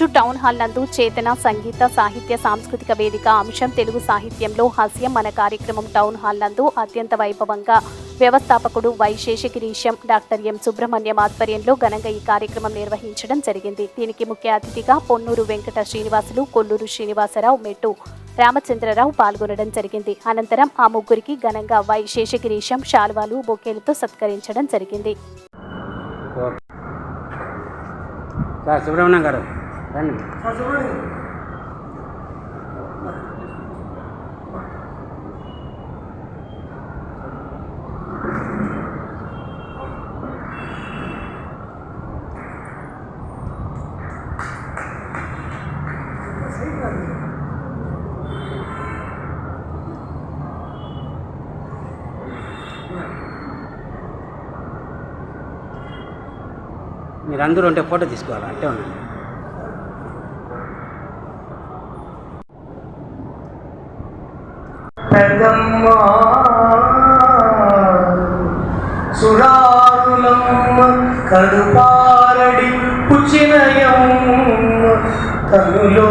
రోజు town hall నందు చేతన సంగీత సాహిత్య సాంస్కృతిక వేదిక అంశం తెలుగు సాహిత్యంలో హాస్యం మన కార్యక్రమం టౌన్ హాల్ నందు అత్యంత వైభవంగా. వ్యవస్థాపకుడు Y Seshagirisam doctor M Subrahmanyam ఆధ్వర్యంలో ఘనంగా ఈ కార్యక్రమం నిర్వహించడం జరిగింది. దీనికి ముఖ్య అతిథిగా పొన్నూరు వెంకట శ్రీనివాసులు కొల్లూరు శ్రీనివాసరావు మెట్టు రామచంద్రరావు పాల్గొనడం జరిగింది. అనంతరం ఆ ముగ్గురికి ఘనంగా వై శేషగిరీశం శాల్వాలు బొకేలతో సత్కరించడం జరిగింది. సార్ సుబ్రహ్మణ్యం గారు. రండి మీరందరూ ఉంటే ఫోటో తీసుకోవాలి? అంటే ఉండండి. పెద్దమ్మ సురారులమ్మ కడుపారడి పుచినయమ్మ తనులో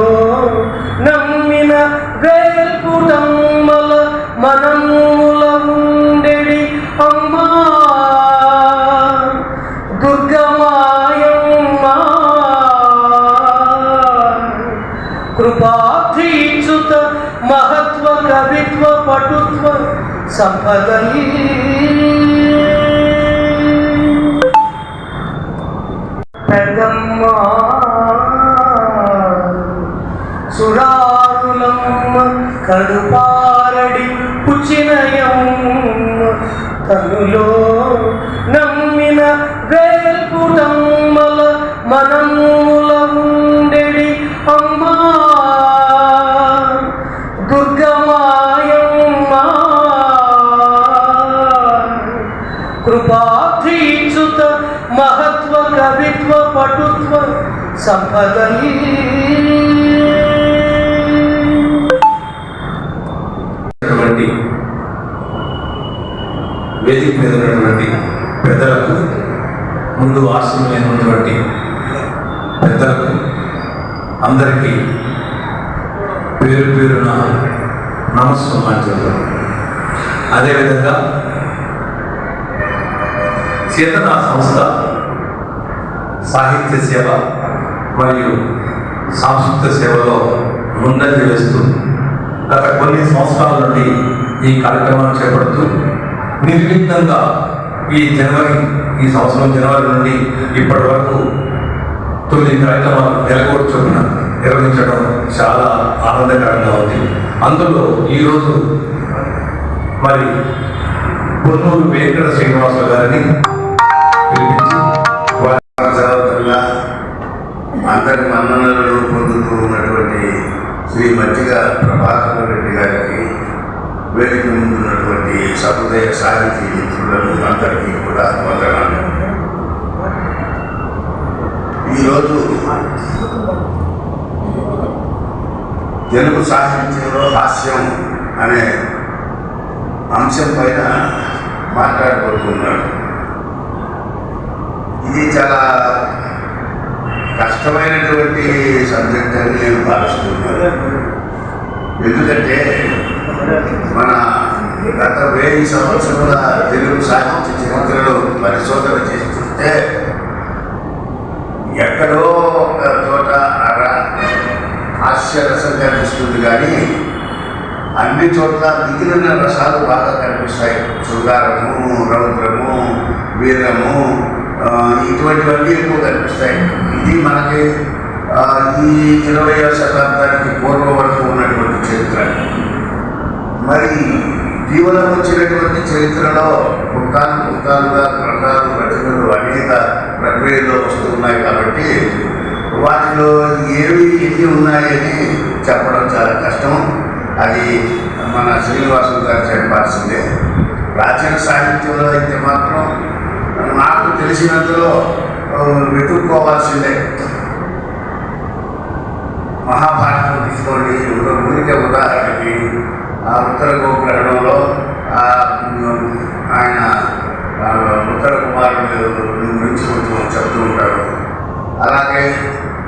నమ్మ కృపాధీచుత మహత్వ కవిత్వ పటుత్వ సంపదలి. పెద్దమ్మ సురారులమ్మ కడుపారడి పుచినయమ్మ తనులో కృపాధీచుత మహత్వ కవిత్వ పటుత్వ సంపదలి. వేదిక మీద ఉన్నటువంటి పెద్దలకు ముందు ఆశ్రమైనటువంటి పెద్దలకు అందరికీ పేరు పేరున నమస్కారం అదేవిధంగా చేతన సంస్థ సాహిత్య సేవ మరియు సాంస్కృతిక సేవలో ముందంజ వేస్తూ గత కొన్ని సంవత్సరాల నుండి ఈ కార్యక్రమాన్ని చేపడుతూ నిర్విఘ్నంగా ఈ జనవరి ఈ సంవత్సరం జనవరి నుండి ఇప్పటి వరకు తొమ్మిది కార్యక్రమాలు నెలకోటి చొప్పున నిర్వహించడం చాలా ఆనందకరంగా ఉంది. అందులో ఈరోజు మరి పొన్నూరు వెంకట శ్రీనివాసరావు గారిని అందరి మన్ననలు పొందుతూ ఉన్నటువంటి శ్రీ మజ్జిగ ప్రభాకర్ రెడ్డి గారికి వేదిక ముందు ఉన్నటువంటి సహృదయ సాహితీ మిత్రులను అందరికీ కూడా వందనాలు. ఈరోజు తెలుగు సాహిత్యంలో హాస్యం అనే అంశం పైన మాట్లాడబోతున్నాడు ఇది చాలా కష్టమైనటువంటి సబ్జెక్ట్ అని నేను భావిస్తున్నాను. ఎందుకంటే మన గత వెయ్యి సంవత్సరాల తెలుగు సాహిత్య చరిత్రలో పరిశోధన చేసి చూస్తే ఎక్కడో ఒక చోట అర హాస్యరసం కనిపిస్తుంది కానీ అన్ని చోట్ల మిగిలిన రసాలు బాగా కనిపిస్తాయి. సుగారము రౌద్రము వీరము ఇటువంటివన్నీ ఎక్కువ కనిపిస్తాయి. ఇది మనకి ఈ ఇరవయో శతాబ్దానికి పూర్వం వరకు ఉన్నటువంటి చరిత్ర. మరి జీవనం వచ్చినటువంటి చరిత్రలో పుట్టాలు పుట్టాలుగా గ్రంథాలు రచనలు అనేక ప్రక్రియలో వస్తున్నాయి కాబట్టి వాటిలో ఏవి ఎన్ని ఉన్నాయని చెప్పడం చాలా కష్టం. అది మన శ్రీనివాసులు గారు చెప్పాల్సిందే. ప్రాచీన సాహిత్యంలో అయితే మాత్రం తెలిసినంతలో వెతుక్కోవాల్సిందే. మహాభారతం తీసుకోండి ఉద- ఊరికే ఉదాహరణకి ఆ ఉత్తర గోగ్రహణంలో ఆయన ఉత్తర కుమారుడు గురించి కొంచెం చెప్తూ ఉంటాడు. అలాగే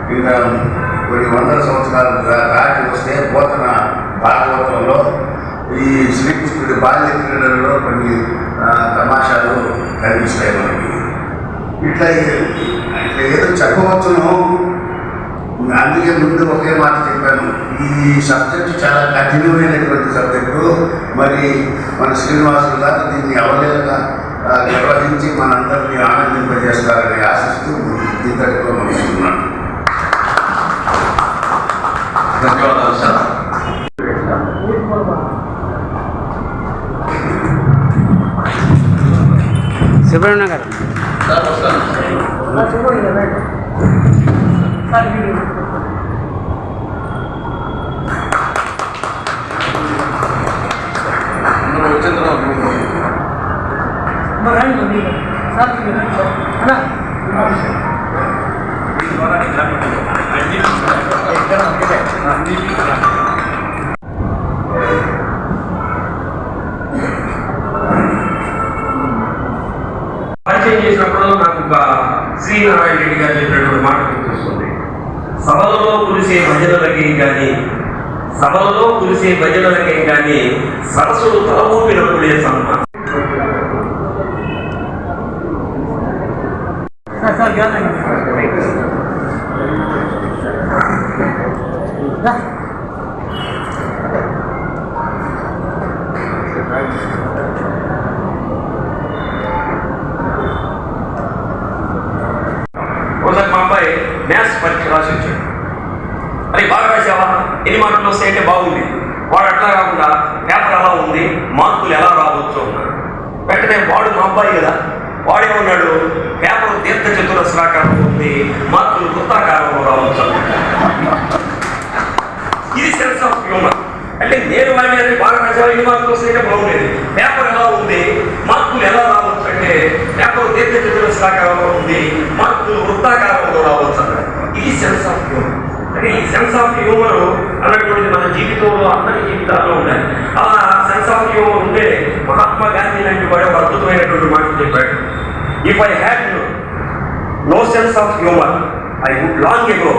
ఇంకా కొన్ని వందల సంవత్సరాలు దాటి వస్తే పోతన భాగవతంలో ఈ శ్రీకృష్ణుడి బాల్య క్రీడలలో కొన్ని తమాషాలు కనిపిస్తాయి మనకి. ఇట్లా ఏ- ఇట్లా ఏదో చెప్పవచ్చును. అందుకే ముందు ఒకే మాట చెప్పాను. ఈ సబ్జెక్టు చాలా కఠినమైనటువంటి సబ్జెక్టు మరి మన శ్రీనివాసులు గారు దీన్ని అవలేక నిర్వహించి మనందరినీ ఆనందింపజేస్తారని ఆశిస్తూ ఇంతటితో ముగిస్తున్నాను. ధన్యవాదాలు సార్. సుబ్రహ్మణ్యం గారు. పరిచయం చేసినప్పుడు నాకు ఒక శ్రీనారాయణ రెడ్డి గారు చెప్పినటువంటి మాట గుర్తొస్తుంది. సభలలో కురిసే భజనలకి కానీ సభలలో కురిసే భజనలకి కానీ సరస్సులు తల ఊపినప్పుడే సన్మానం Yeah మా అబ్బాయి మ్యాథ్స్ పరీక్ష రాసి వచ్చాడు. అది బాగా రాసావా? ఎన్ని మార్కులు వస్తాయంటే బాగుంది. వాడు అట్లా కాకుండా పేపర్ ఎలా ఉంది? మార్కులు ఎలా రావచ్చు అన్నాడు. వెంటనే వాడు మా అబ్బాయి కదా వాడేమన్నాడు? పేపర్ దీర్ఘ చతురస్రాకారం ఉంది మార్కులు వృత్తాకారంలో రావచ్చు ఇది సెన్స్ ఆఫ్ హ్యూమర్ అంటే నేను వాడిని బాగా రాసావా? ఎన్ని మార్కులు వస్తాయంటే బాగుండేది. పేపర్ ఎలా ఉంది? మార్కులు ఎలా పేపర్ దీర్ఘచతురస్రాకారంలో ఉంది మార్కులు వృత్తాకారంలో రావచ్చు అన్నాడు ఇది సెన్స్ ఆఫ్ హ్యూమర్ అంటే ఈ సెన్స్ ఆఫ్ హ్యూమర్ అన్నటువంటి మన జీవితంలో అందరి జీవితాల్లో ఉండాలి అలా సెన్స్ ఆఫ్ హ్యూమర్ ఉంటే మహాత్మా గాంధీ లాంటి వాడు ఒక అద్భుతమైనటువంటి మాట చెప్పాడు. If I had no sense of humour I would long ago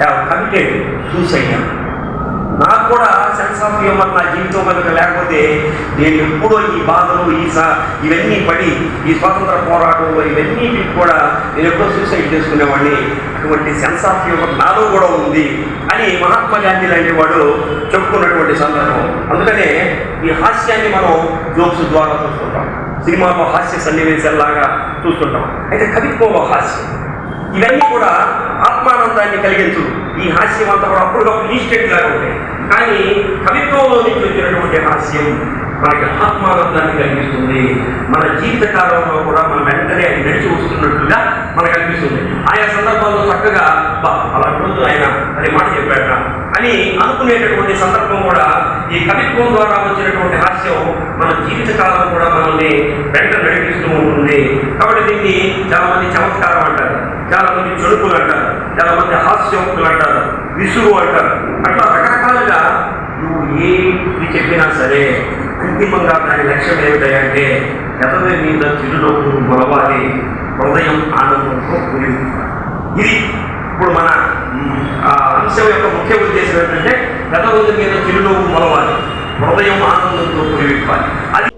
have committed suicide నాకు కూడా సెన్స్ ఆఫ్ హ్యూమర్ నా జీవితం కనుక లేకపోతే నేను ఎప్పుడో ఈ బాధలు ఈ సా ఇవన్నీ పడి ఈ స్వాతంత్ర పోరాటంలో ఇవన్నీ కూడా నేను ఎప్పుడో సూసైడ్ చేసుకునేవాడిని. అటువంటి సెన్స్ ఆఫ్ హ్యూమర్ నాలో కూడా ఉంది అని మహాత్మా గాంధీ లాంటి వాడు చెప్పుకున్నటువంటి సందర్భం. అందుకనే ఈ హాస్యాన్ని మనం జోక్స్ ద్వారా చూస్తుంటాం. సినిమాలో హాస్య సన్నివేశాల్లాగా చూస్తుంటాం. అయితే కవిత్వంలో హాస్యం. ఇవన్నీ కూడా ఆత్మానందాన్ని కలిగించు. ఈ హాస్యం అంతా కూడా అప్పటికప్పుడు ఈస్టెడ్ లాగా ఉంటాయి కానీ కవిత్వంలో నుంచి వచ్చినటువంటి హాస్యం మనకి ఆత్మానందాన్ని కలిగిస్తుంది. మన జీవితకాలంలో కూడా మనం వెంటనే అది నడిచి వస్తున్నట్లుగా మనకు అనిపిస్తుంది. ఆయా సందర్భాల్లో చక్కగా "బా, అలాంటి రోజు ఆయన అనే మాట చెప్పాడ అని అనుకునేటటువంటి సందర్భం కూడా ఈ కవిత్వం ద్వారా వచ్చినటువంటి హాస్యం మన జీవితకాలం కూడా మనల్ని వెంట నడిపిస్తూ ఉంటుంది. కాబట్టి దీన్ని చాలా మంది చమత్కారం చాలా మంది చెడుపులు అంటారు. చాలా మంది హాస్యోక్తులు అంటారు. విసుగు అంటారు. అట్లా రకరకాలుగా నువ్వు ఏది చెప్పినా సరే అంతిమంగా దాని లక్ష్యం ఏమిటంటే గతమే మీద చిరునవ్వు గొలవాలి హృదయం ఆనందంతో కూడి ఇది ఇప్పుడు మన ఆ అంశం యొక్క ముఖ్య ఉద్దేశం ఏంటంటే గతరోజు మీద చిరునవ్వు మొలవాలి హృదయం ఆనందంతో కూడి అది